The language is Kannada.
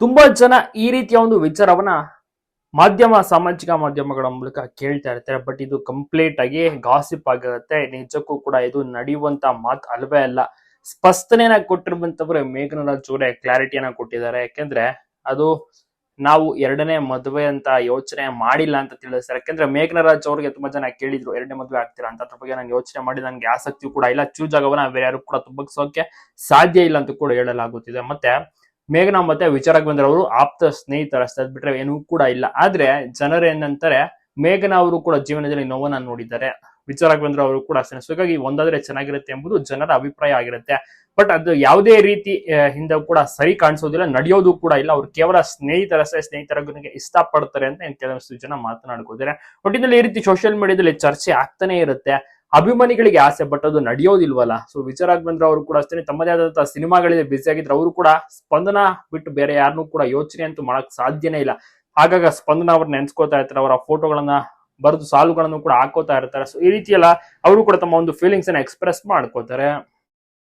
ತುಂಬಾ ಜನ ಈ ರೀತಿಯ ಒಂದು ವಿಚಾರವನ್ನ ಮಾಧ್ಯಮ, ಸಾಮಾಜಿಕ ಮಾಧ್ಯಮಗಳ ಮೂಲಕ ಕೇಳ್ತಾ ಇರ್ತಾರೆ. ಬಟ್ ಇದು ಕಂಪ್ಲೀಟ್ ಆಗಿ ಗಾಸಿಪ್ ಆಗಿರುತ್ತೆ. ನಿಜಕ್ಕೂ ಕೂಡ ಇದು ನಡೆಯುವಂತ ಮಾತು ಅಲ್ವೇ ಅಲ್ಲ. ಸ್ಪಷ್ಟನೆಯನ್ನ ಕೊಟ್ಟಿರುವಂತವ್ರೆ ಮೇಘನರಾಜ್ ಅವರೇ ಕ್ಲಾರಿಟಿಯನ್ನ ಕೊಟ್ಟಿದ್ದಾರೆ. ಯಾಕೆಂದ್ರೆ ಅದು ನಾವು ಎರಡನೇ ಮದುವೆ ಅಂತ ಯೋಚನೆ ಮಾಡಿಲ್ಲ ಅಂತ ತಿಳಿಸ್ತಾರೆ. ಯಾಕೆಂದ್ರೆ ಮೇಘನರಾಜ್ ಅವ್ರಿಗೆ ತುಂಬಾ ಜನ ಕೇಳಿದ್ರು, ಎರಡನೇ ಮದುವೆ ಆಗ್ತೀರಾ ಅಂತ? ಅದ್ರ ಬಗ್ಗೆ ನಾನು ಯೋಚನೆ ಮಾಡಿ ನನಗೆ ಆಸಕ್ತಿ ಕೂಡ ಇಲ್ಲ. ಚೂಜ್ ಆಗವನ್ನ ಬೇರೆ ಯಾರು ಕೂಡ ತುಂಬಕ್ಸೋಕೆ ಸಾಧ್ಯ ಇಲ್ಲ ಅಂತ ಕೂಡ ಹೇಳಲಾಗುತ್ತಿದೆ. ಮತ್ತೆ ಮೇಘನಾ ಮತ್ತೆ ವಿಚಾರಕ್ಕೆ ಬಂದಿರೋರು ಆಪ್ತ ಸ್ನೇಹಿತರ ಅದ್ ಬಿಟ್ರೆ ಏನೂ ಕೂಡ ಇಲ್ಲ. ಆದ್ರೆ ಜನರು ಏನಂತಾರೆ, ಮೇಘನಾ ಅವರು ಕೂಡ ಜೀವನದಲ್ಲಿ ನೋವನ್ನ ನೋಡಿದ್ದಾರೆ. ವಿಚಾರಕ್ಕೆ ಬಂದ್ರೆ ಅವರು ಕೂಡ ಅಷ್ಟೇ ಹೀಗಾಗಿ ಒಂದಾದ್ರೆ ಚೆನ್ನಾಗಿರುತ್ತೆ ಎಂಬುದು ಜನರ ಅಭಿಪ್ರಾಯ ಆಗಿರುತ್ತೆ. ಬಟ್ ಅದು ಯಾವುದೇ ರೀತಿ ಹಿಂದೆ ಕೂಡ ಸರಿ ಕಾಣಿಸೋದಿಲ್ಲ, ನಡೆಯೋದು ಕೂಡ ಇಲ್ಲ. ಅವ್ರು ಕೇವಲ ಸ್ನೇಹಿತರಷ್ಟೇ ಸ್ನೇಹಿತರ ಇಷ್ಟ ಇಷ್ಟಪಡ್ತಾರೆ ಅಂತ ಕೆಲವಷ್ಟು ಜನ ಮಾತನಾಡ್ಕೋತಾರೆ ಒಟ್ಟಿನಲ್ಲಿ ಈ ರೀತಿ ಸೋಷಿಯಲ್ ಮೀಡಿಯಾದಲ್ಲಿ ಚರ್ಚೆ ಆಗ್ತಾನೆ ಇರುತ್ತೆ. ಅಭಿಮಾನಿಗಳಿಗೆ ಆಸೆ ಬಟ್ ನಡೆಯೋದಿಲ್ವಲ್ಲ? ಸೊ ವಿಚಾರಕ್ಕೆ ಬಂದ್ರೆ ಅವರು ಕೂಡ ಅಷ್ಟೇ ತಮ್ಮದೇ ಆದಂತಹ ಸಿನಿಮಾಗಳಿಗೆ ಬ್ಯುಸಿ ಆಗಿದ್ರೆ. ಅವರು ಕೂಡ ಸ್ಪಂದನ ಬಿಟ್ಟು ಬೇರೆ ಯಾರನ್ನೂ ಕೂಡ ಯೋಚನೆ ಅಂತೂ ಮಾಡಕ್ ಸಾಧ್ಯನೇ ಇಲ್ಲ. ಹಾಗಾಗ ಸ್ಪಂದನ ಅವ್ರನ್ನ ನೆನ್ಸ್ಕೋತಾ ಇರ್ತಾರೆ, ಅವರ ಫೋಟೋಗಳನ್ನ ಬರೆದು ಸಾಲುಗಳನ್ನು ಕೂಡ ಹಾಕೋತಾ ಇರ್ತಾರೆ. ಸೊ ಈ ರೀತಿಯಲ್ಲ ಅವರು ಕೂಡ ತಮ್ಮ ಒಂದು ಫೀಲಿಂಗ್ಸ್ ಅನ್ನ ಎಕ್ಸ್ಪ್ರೆಸ್ ಮಾಡ್ಕೋತಾರೆ.